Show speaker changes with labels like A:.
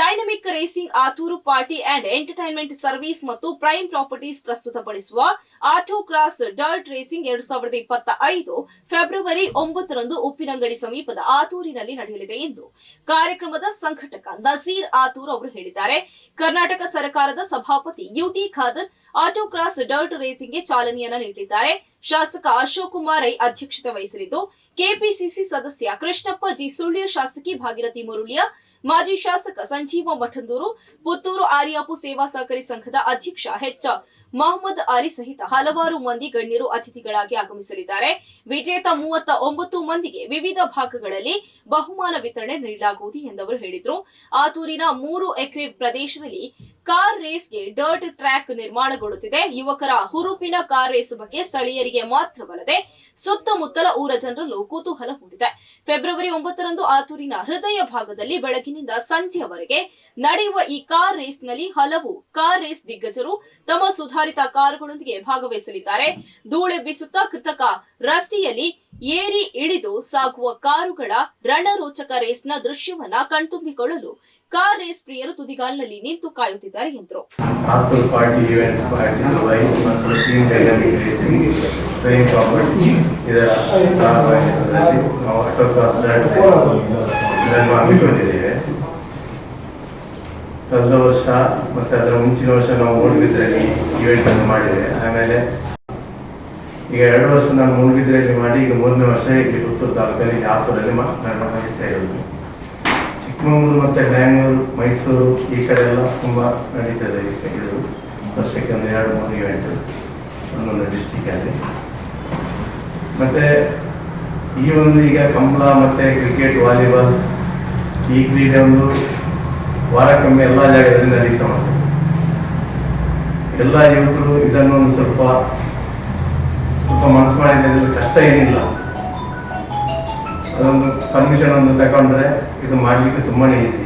A: Dynamic racing Athur party and entertainment service ಮತ್ತು prime properties ಪ್ರಸ್ತುತಪಡಿಸುವ auto cross dirt racing ಎರಡು ಸಾವಿರದ ಇಪ್ಪತ್ತ ಐದು ಫೆಬ್ರವರಿ ಒಂಬತ್ತರಂದು ಉಪ್ಪಿನಂಗಡಿ ಸಮೀಪದ ಆತೂರಿನಲ್ಲಿ ನಡೆಯಲಿದೆ ಎಂದು ಕಾರ್ಯಕ್ರಮದ ಸಂಘಟಕ ನಜೀರ್ ಆತೂರ್ ಅವರು ಹೇಳಿದ್ದಾರೆ. ಕರ್ನಾಟಕ ಸರ್ಕಾರದ ಸಭಾಪತಿ UT Khader auto cross dirt ರೇಸಿಂಗ್ಗೆ ಚಾಲನೆಯನ್ನ ನೀಡಿದ್ದಾರೆ ಶಾಸಕ ಅಶೋಕ್ ಕುಮಾರ್ ಐ ಅಧ್ಯಕ್ಷತೆ ವಹಿಸಲಿದ್ದು ಕೆಪಿಸಿಸಿ ಸದಸ್ಯ ಕೃಷ್ಣಪ್ಪ ಜಿ ಸುಳ್ಯ ಶಾಸಕಿ ಭಾಗೀರಥಿ ಮುರುಳಿಯ ಮಾಜಿ ಶಾಸಕ ಸಂಜೀವ ಮಠಂದೂರು, ಪುತ್ತೂರು ಆರ್ಯಾಪು ಸೇವಾ ಸಹಕಾರಿ ಸಂಘದ ಅಧ್ಯಕ್ಷ ಎಚ್ ಮೊಹಮ್ಮದ್ ಅಲಿ ಸಹಿತ ಹಲವಾರು ಮಂದಿ ಗಣ್ಯರು ಅತಿಥಿಗಳಾಗಿ ಆಗಮಿಸಲಿದ್ದಾರೆ. ವಿಜೇತ ಮೂವತ್ತ ಒಂಬತ್ತು ಮಂದಿಗೆ ವಿವಿಧ ಭಾಗಗಳಲ್ಲಿ ಬಹುಮಾನ ವಿತರಣೆ ನೀಡಲಾಗುವುದು ಎಂದವರು ಹೇಳಿದ್ರು. ಆತೂರಿನ ಮೂರು ಎಕರೆ ಪ್ರದೇಶದಲ್ಲಿ ಕಾರ್ ರೇಸ್ಗೆ ಡರ್ಟ್ ಟ್ರ್ಯಾಕ್ ನಿರ್ಮಾಣಗೊಳ್ಳುತ್ತಿದೆ. ಯುವಕರ ಹುರುಪಿನ ಕಾರ್ ರೇಸ್ ಬಗ್ಗೆ ಸ್ಥಳೀಯರಿಗೆ ಮಾತ್ರವಲ್ಲದೆ ಸುತ್ತಮುತ್ತಲ ಊರ ಜನರಲ್ಲೂ ಕುತೂಹಲ ಮೂಡಿದೆ. ಫೆಬ್ರವರಿ ಒಂಬತ್ತರಂದು ಆತೂರಿನ ಹೃದಯ ಭಾಗದಲ್ಲಿ ಬೆಳಗಿನಿಂದ ಸಂಜೆಯವರೆಗೆ ನಡೆಯುವ ಈ ಕಾರ್ ರೇಸ್ನಲ್ಲಿ ಹಲವು ಕಾರ್ ರೇಸ್ ದಿಗ್ಗಜರು ತಮ್ಮ ಸುಧಾರಿತ ಕಾರುಗಳೊಂದಿಗೆ ಭಾಗವಹಿಸಲಿದ್ದಾರೆ. ಧೂಳೆಬ್ಬಿಸುತ್ತಾ ಕೃತಕ ರಸ್ತೆಯಲ್ಲಿ ಏರಿ ಇಳಿದು ಸಾಗುವ ಕಾರುಗಳ ರಣರೋಚಕ ರೇಸ್ನ ದೃಶ್ಯವನ್ನ ಕಣ್ತುಂಬಿಕೊಳ್ಳಲು ಕಾರ್ ರೇಸ್ ಪ್ರಿಯರು ತುದಿಗಾಲಿನಲ್ಲಿ ನಿಂತು ಕಾಯುತ್ತಿದ್ದಾರೆ ಎಂದರು.
B: ಕಳೆದ ವರ್ಷ ಮತ್ತು ಅದರ ಮುಂಚಿನ ವರ್ಷ ನಾವು ಓಡಿದ್ರಲ್ಲಿ ಇವೆಂಟ್ ಅನ್ನು ಆಮೇಲೆ ಈಗ ಎರಡು ವರ್ಷ ನಾನು ಮುಳುಗಿದ್ರಲ್ಲಿ ಮಾಡಿ, ಈಗ ಮೂರನೇ ವರ್ಷ ಇಲ್ಲಿ ಪುತ್ತೂರು ತಾಲೂಕಲ್ಲಿ ಆತೂರಲ್ಲಿ ವಹಿಸ್ತಾ ಇರೋದು. ಚಿಕ್ಕಮಗಳೂರು ಮತ್ತೆ ಬ್ಯಾಂಗ್ಳೂರು, ಮೈಸೂರು ಈ ಕಡೆ ಎಲ್ಲ ತುಂಬಾ ನಡೀತದೆ ಇದು ವರ್ಷಕ್ಕೆ ಒಂದು ಎರಡು, ಮೂರು ಇವೆಂಟ್ ಒಂದೊಂದು ಡಿಸ್ಟಿಕಲ್ಲಿ ಮತ್ತೆ ಈ ಒಂದು ಈಗ ಕಂಬಳ ಮತ್ತೆ ಕ್ರಿಕೆಟ್ ವಾಲಿಬಾಲ್ ಈ ಕ್ರೀಡೆ ಒಂದು ವಾರಕ್ಕೊಮ್ಮೆ ಎಲ್ಲ ಜಾಗದಲ್ಲಿ ನಡೀತಾ ಉಂಟು. ಎಲ್ಲ ಯುವಕರು ಇದನ್ನು ಒಂದು ಸ್ವಲ್ಪ ಮಾಡಿದ್ರೆ ಕಷ್ಟ ಏನಿಲ್ಲ. ಅದೊಂದು ಪರ್ಮಿಷನ್ ಒಂದು ತಗೊಂಡ್ರೆ ಇದು ಮಾಡ್ಲಿಕ್ಕೆ ತುಂಬಾನೇ ಈಸಿ